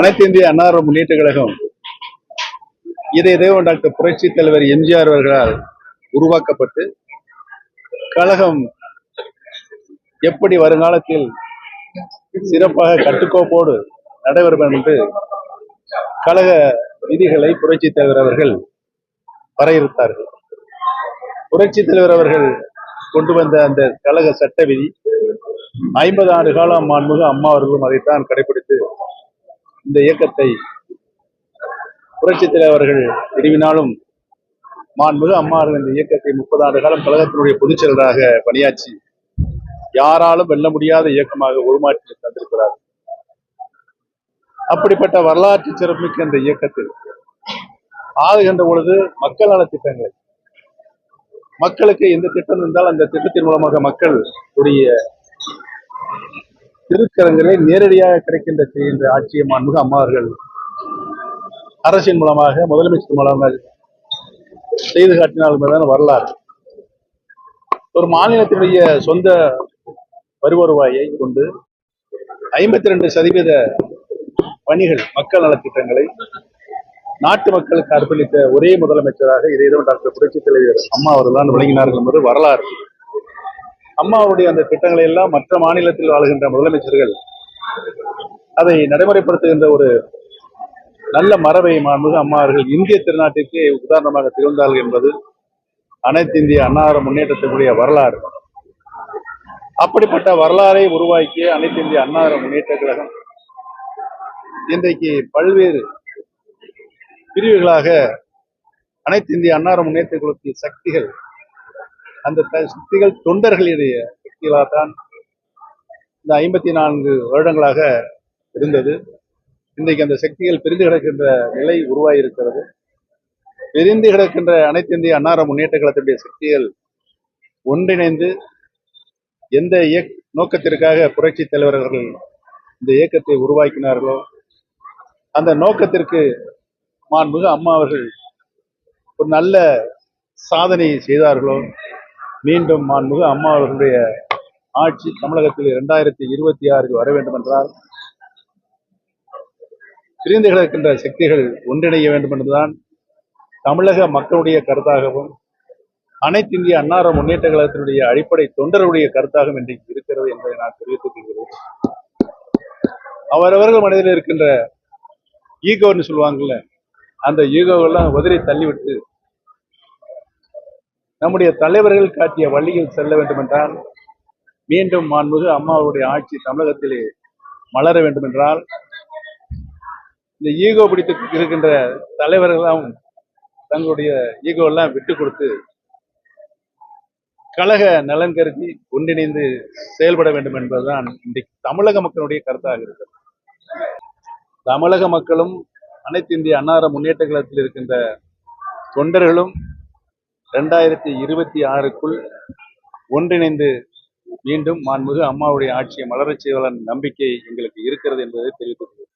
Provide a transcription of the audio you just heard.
அனைத்து இந்திய அன்னார முன்னேற்ற கழகம் இதே தேவன் டாக்டர் புரட்சி தலைவர் எம்ஜிஆர் அவர்களால் உருவாக்கப்பட்டு கழகம் எப்படி வருங்காலத்தில் சிறப்பாக கட்டுக்கோப்போடு நடைபெறும் என்று கழக விதிகளை புரட்சி தலைவர் அவர்கள் வரையறுத்தார்கள். புரட்சி தலைவர் அவர்கள் கொண்டு வந்த அந்த கழக சட்ட விதி ஐம்பது ஆண்டு காலம் மாண்புக அம்மா அவர்களும் அதைத்தான் கடைபிடித்து இந்த இயக்கத்தை புரட்சி தலைவர்கள் விரும்பினாலும் மாண்புமிகு அம்மா அவர்கள் இந்த இயக்கத்தை முப்பது ஆண்டு காலம் கழகத்தினுடைய பொதுச் செயலராக பணியாற்றி யாராலும் வெல்ல முடியாத இயக்கமாக உருமாற்றி தந்திருக்கிறார். அப்படிப்பட்ட வரலாற்று சிறப்புமிக்க இந்த இயக்கத்தில் ஆளுகின்ற பொழுது மக்கள் நல திட்டங்களை. மக்களுக்கு எந்த திட்டம் இருந்தால் அந்த திட்டத்தின் மூலமாக மக்கள் உடைய திருக்கரங்களை நேரடியாக கிடைக்கின்ற செய்கின்ற ஆட்சியை மாண்புக அம்மாவர்கள் அரசின் மூலமாக முதலமைச்சர் மூலமாக செய்து காட்டினால் என்பதான வரலாறு. ஒரு மாநிலத்தினுடைய சொந்த வருவாயை கொண்டு ஐம்பத்தி ரெண்டு சதவீத பணிகள் மக்கள் நலத்திட்டங்களை நாட்டு மக்களுக்கு அர்ப்பணித்த ஒரே முதலமைச்சராக இதேதான் டாக்டர் புரட்சித் தலைவர் அம்மா அவர்கள் தான் விளங்கினார்கள் என்பது வரலாறு. அம்மாவுடைய அந்த திட்டங்களை எல்லாம் மற்ற மாநிலத்தில் வாழ்கின்ற முதலமைச்சர்கள் அதை நடைமுறைப்படுத்துகின்ற ஒரு நல்ல மரபை மாண்புக அம்மா அவர்கள் இந்திய திருநாட்டிற்கே உதாரணமாக திகழ்ந்தார்கள் என்பது அனைத்து இந்திய அன்னார முன்னேற்றத்தினுடைய வரலாறு. அப்படிப்பட்ட வரலாறை உருவாக்கிய அனைத்து இந்திய அன்னார முன்னேற்ற கழகம் இன்றைக்கு பல்வேறு பிரிவுகளாக அனைத்து இந்திய அன்னார முன்னேற்ற குழுத்தின் சக்திகள் அந்த த- சக்திகள் தொண்டர்களுடைய சக்திகளாகத்தான் இந்த ஐம்பத்தி நான்கு வருடங்களாக இருந்தது. இன்றைக்கு அந்த சக்திகள் பிரிந்து கிடக்கின்ற நிலை உருவாகியிருக்கிறது பிரிந்து கிடக்கின்ற அனைத்து இந்திய அன்னார முன்னேற்ற கழகத்தினுடைய சக்திகள் ஒன்றிணைந்து எந்த இயக் நோக்கத்திற்காக புரட்சி தலைவர்கள் இந்த இயக்கத்தை உருவாக்கினார்களோ அந்த நோக்கத்திற்கு மாண்புமிகு அம்மா அவர்கள் ஒரு நல்ல சாதனை செய்தார்களோ மீண்டும் மாண்புமிகு அம்மா அவர்களுடைய ஆட்சி தமிழகத்தில் இரண்டாயிரத்தி இருபத்தி ஆறில் வர வேண்டும் என்றால் பிரிந்து கிடக்கின்ற சக்திகள் ஒன்றிணைய வேண்டும் என்றுதான் தமிழக மக்களுடைய கருத்தாகவும் அனைத்து இந்திய அன்னார முன்னேற்ற கழகத்தினுடைய அடிப்படை தொண்டர்களுடைய கருத்தாகவும் இன்றைக்கு இருக்கிறது என்பதை நான் தெரிவித்துக் கொள்கிறேன். அவரவர்கள் மனதில் இருக்கின்ற ஈகோன்னு சொல்லுவாங்கல்ல அந்த ஈகோவெல்லாம் உதறி தள்ளிவிட்டு நம்முடைய தலைவர்கள் காட்டிய வழியில் செல்ல வேண்டும் என்றால் மீண்டும் மாண்புகு அம்மாவுடைய ஆட்சி தமிழகத்திலே மலர வேண்டும் என்றால் இந்த ஈகோ பிடித்து இருக்கின்ற தலைவர்களும் தங்களுடைய ஈகோ எல்லாம் விட்டு கொடுத்து கழக நலன் கருதி ஒன்றிணைந்து செயல்பட வேண்டும் என்பதுதான் இன்றைக்கு தமிழக மக்களுடைய கருத்தாக இருக்கிறது. தமிழக மக்களும் அனைத்து இந்திய அன்னார முன்னேற்ற கழகத்தில் இருக்கின்ற தொண்டர்களும் ரெண்டாயிரத்தி இருபத்தி ஆறுக்குள் ஒன்றிணைந்து மீண்டும் மாண்புமிகு அம்மாவுடைய ஆட்சியை மலரச் செய்வதன் நம்பிக்கை எங்களுக்கு இருக்கிறது என்பதை தெரிவித்துக்